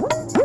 Woo!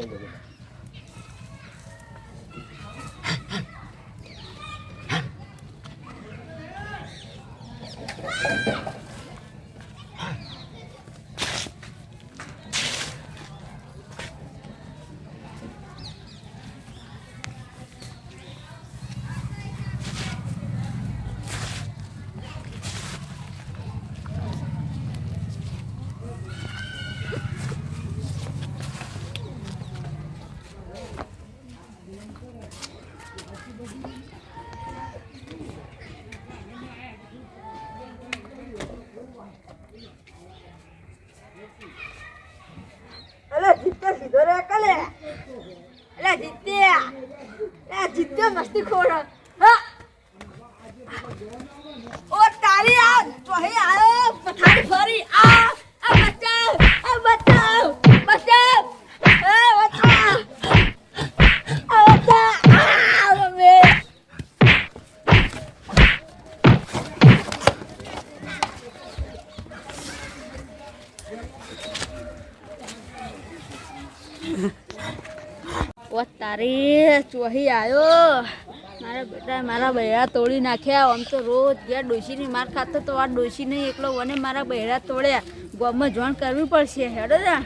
হয়ে যাবে અલે જીત્યા સીધો રે કલે. અલે જીત્યા અલે જીત્યા મસ્તી ખોર. ઓ તારી આ ચોહી આયો. પથારી ફરી. આ. તારી ચોહી આવ્યો મારા બેટા મારા બૈરા તોડી નાખ્યા. આમ તો રોજ ગયા ડોશીની માર ખાતો તો આ ડોશી નહીં એકલો મને મારા બૈરા તોડ્યા. ગામમાં જોણ કરવી પડશે, હેડો જા.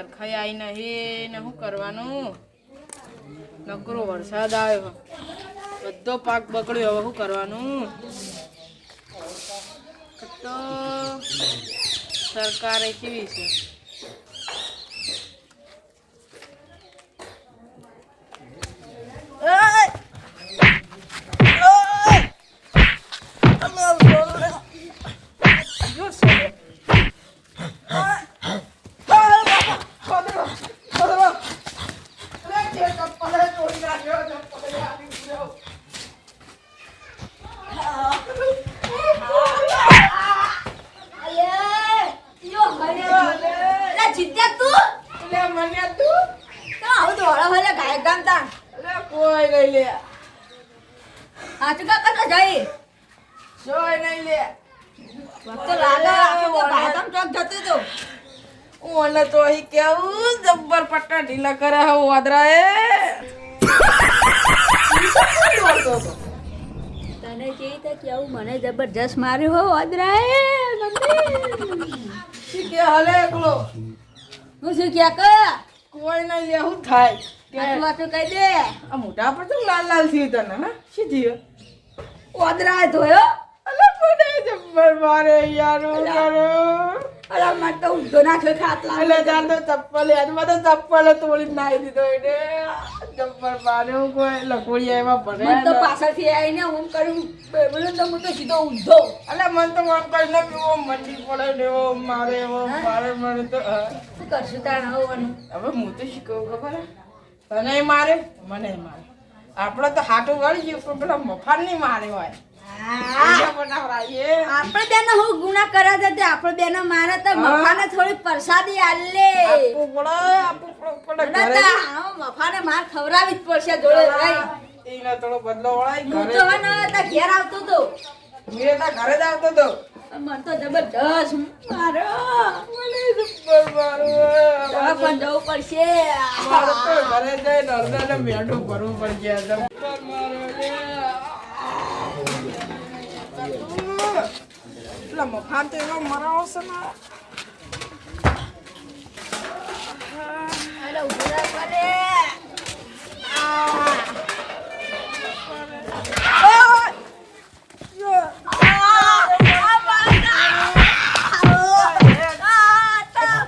હરખાઈ આવી નહીં ને શું કરવાનું? નકરો વરસાદ આવ્યો બધો પાક બગડ્યો. હવે શું કરવાનું? તો સરકારે કેવી છે મને તું? તો જોઈ? નહીં લે. તો લાગે ચોક જતું તું કેવું જબ્બર પટ્ટા ઢીલા કરે હવે વાદરા તને કેવું મને જબરજસ્ત માર્યો હો વાદરા એ કે હાલે એકલો? હું શું ક્યાં કર કોઈ નહીં લેવું થાય. આટલું આટલું કહી દે. આ મોઢા પર તો લાલ લાલ થયું તને હા? શું થયું? વાદરાએ ધોયો? અલે મને જબ્બર મારે યાર. અરે મને તો ઊંધો નાખ્યો ખાટલા એટલે તો ચપ્પલ યાદમાં તો ચપ્પલ તોડી નાખી દીધો એને. જબ્બર માર્યો કોઈ લખોડિયા એમાં મને તો પાછળથી આવીને હું કર્યું બોલો તો હું તો સીધો ઊંધો. અલે મન તો મન કરીને એવો મંડી પડે ને એવો મારે એવો મારે મને તો શું કરશું તાણ હોવાનું હવે હું તો શીખવું ખબર તને મારે મને મારે. આપણે તો હાટું વળી ગયું પણ પેલા મફાન નહીં મારે હોય. આપણે બેનો હું ગુના કર્યા હતા તે આપણે બેનો મારે તો મફાને થોડી પ્રસાદી આલે. મફાને માર ખવરાવી જ પડશે જોડે ભાઈ. એને થોડો બદલો વળાય હું તો હે ને ઘેર આવતો તો. મેં ઘરે જ આવતો મને તો જબરજસ્ત મારો. મને જબ્બર મારું. પણ જવું પડશે. મારે તો ઘરે જઈને અડધાને મેઢું ભરવું પડશે. મારું લે. પેલા મફાન તો એવા મરાવો છે ને અરે ઊભો રહે પડે. આ, આ બાબા. આ, તા.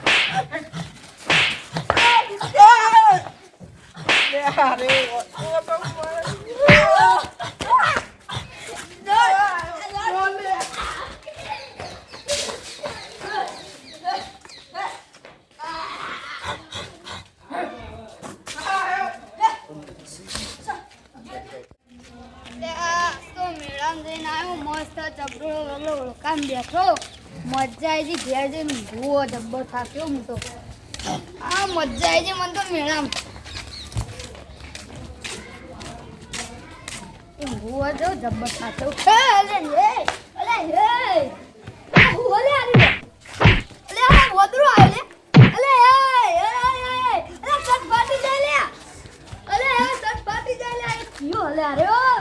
લે અરે ઓ તો મારે તો મેળામાં જઈને આવ્યો મસ્ત ચપડો બેઠો. મજા આવી ઘેર જઈને ભૂવો જબ્બર થાક્યો હું તો. આ મજા આવી છે મને તો મેળામાં. ભૂવો જો જબ્બર થાક્યો. અલે, હે અલે, હે. આ અલે લે આ આવે અલે ફાટી જાય, લે. હે સટ જાય, લે. આ કયો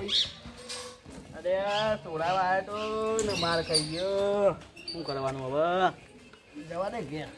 ભાઈ. અરે તોડાવા આવ્યો તો માર ખાઈ ગયો. શું કરવાનું હવે? જવા દે ઘેર.